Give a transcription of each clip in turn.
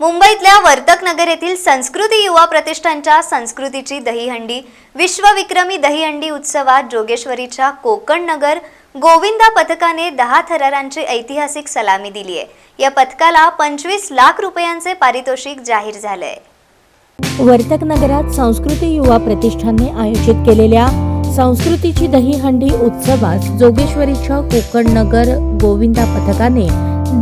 मुंबईतल्या वर्तक नगर येथील संस्कृती युवा प्रतिष्ठानच्या संस्कृतीची दहीहंडी विश्वविक्रमी दहीहंडी उत्सवात जोगेश्वरीच्या कोकण नगर गोविंदा पथकाने दहा थरारांची ऐतिहासिक सलामी दिली आहे. या पथकाला पंचवीस लाख रुपयांचे पारितोषिक जाहीर झालंय वर्तक नगरात संस्कृती युवा प्रतिष्ठानने आयोजित केलेल्या संस्कृतीची दहीहंडी उत्सवात जोगेश्वरीच्या कोकण नगर गोविंदा पथकाने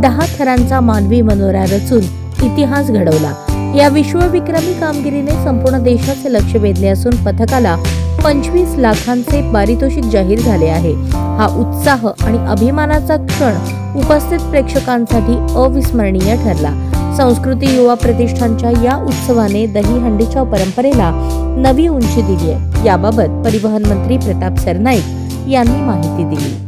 दहा थरांचा मानवी मनोरा रचून इतिहास घडवला. या विश्वविक्रमी कामगिरीने संपूर्ण देशाचे लक्ष वेधले असून पथकाला पंचवीस लाखांचे पारितोषिक जाहीर झाले आहे. हा उत्साह आणि अभिमानाचा क्षण उपस्थित प्रेक्षकांसाठी अविस्मरणीय ठरला. संस्कृती युवा प्रतिष्ठानच्या या उत्सवाने दहीहंडीच्या परंपरेला नवी उंची दिली आहे. याबाबत परिवहन मंत्री प्रताप सरनाईक यांनी माहिती दिली.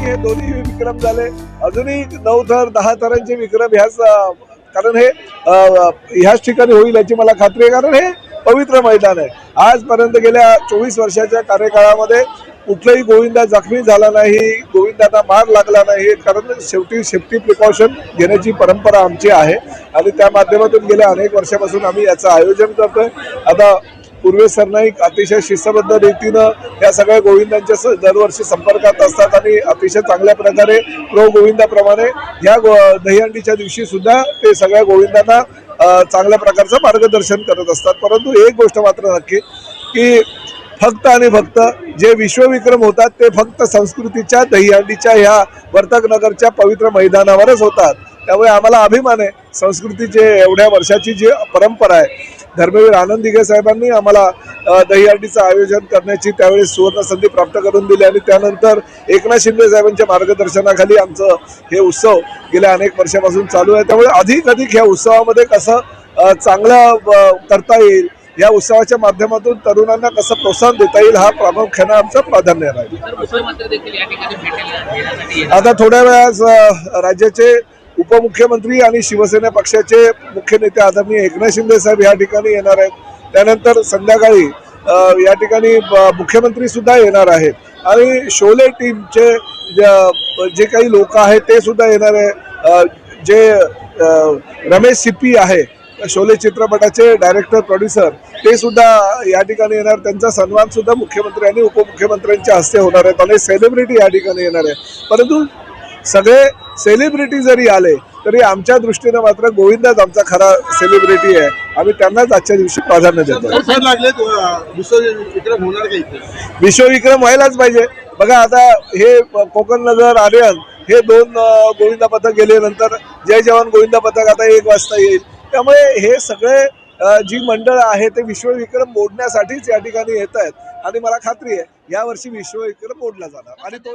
हे दोन्ही विक्रम झाले. अजूनही नऊ थर दहा थरांचे विक्रम ह्याच कारण हे ह्याच ठिकाणी होईल याची मला खात्री आहे. कारण हे पवित्र मैदान आहे. आजपर्यंत गेल्या चोवीस वर्षाच्या कार्यकाळामध्ये कुठलाही गोविंदा जखमी झाला नाही गोविंदांना मार लागला नाही. कारण शेवटी सेफ्टी प्रिकॉशन घेण्याची परंपरा आमची आहे. आणि त्या माध्यमातून गेल्या अनेक वर्षापासून आम्ही याचं आयोजन करतोय. आता पूर्वे सरनाईक अतिशय शिस्तबद्ध रीतीनं या सगळ्या गोविंदांच्या स- दरवर्षी संपर्कात असतात आणि अतिशय चांगल्या प्रकारे प्रो गोविंदाप्रमाणे या गो दहीहंडीच्या दिवशी सुद्धा ते सगळ्या गोविंदांना चांगल्या प्रकारचं मार्गदर्शन करत असतात. परंतु एक गोष्ट मात्र नक्की की फक्त आणि फक्त जे विश्वविक्रम होतात ते फक्त संस्कृतीच्या दहीहंडीच्या ह्या वर्तक नगरच्या पवित्र मैदानावरच होतात. त्यामुळे आम्हाला अभिमान आहे. संस्कृतीचे एवढ्या वर्षाची जी परंपरा आहे धर्मवीर आनंद दिघे साहेबांनी आम्हाला दहीहंडीचं आयोजन करण्याची त्यावेळेस सुवर्ण संधी प्राप्त करून दिली आणि त्यानंतर एकनाथ शिंदे साहेबांच्या मार्गदर्शनाखाली आमचं हे उत्सव गेल्या अनेक वर्षापासून चालू आहे त्यामुळे अधिक अधिक ह्या उत्सवामध्ये कसं चांगलं करता येईल या उत्सवाच्या माध्यमातून तरुणांना कसं प्रोत्साहन देता येईल हा प्रामुख्यानं आमचं प्राधान्य राहील. आता थोड्या वेळात अ, राज्याचे उपमुख्यमंत्री आणि शिवसेना पक्षाचे मुख्य नेते आदरणीय एकनाथ शिंदे साहेब या ठिकाणी येणार आहेत. त्यानंतर संध्याकाळी या ठिकाणी मुख्यमंत्री सुद्धा येणार आहेत. आणि शोले टीमचे ज- जे काही लोक आहेत ते सुद्धा येणार आहे. जे रमेश सिप्पी आहे शोले चित्रपटाचे डायरेक्टर प्रोड्युसर ते सुद्धा या ठिकाणी येणार. त्यांचा सन्मान सुद्धा मुख्यमंत्री आणि उपमुख्यमंत्र्यांच्या हस्ते होणार आहेत आणि सेलिब्रिटी या ठिकाणी येणार आहे. परंतु सगळे सेलिब्रिटी जरी आले तरी आमच्या दृष्टीनं मात्र गोविंदाच आमचा खरा सेलिब्रिटी आहे. आम्ही त्यांनाच आजच्या दिवशी प्राधान्य देतो. विश्वविक्रम व्हायलाच पाहिजे. बघा आता हे कोकण नगर आर्यन हे दोन गोविंदा पथक गेले नंतर जय जवान गोविंदा पथक आता एक वाजता येईल. त्यामुळे हे सगळे जी मंडळ आहे ते विश्वविक्रम मोडण्यासाठीच या ठिकाणी येत आहेत. आणि मला खात्री आहे यावर्षी विश्वविक्रम मोडला जाणार. आणि तो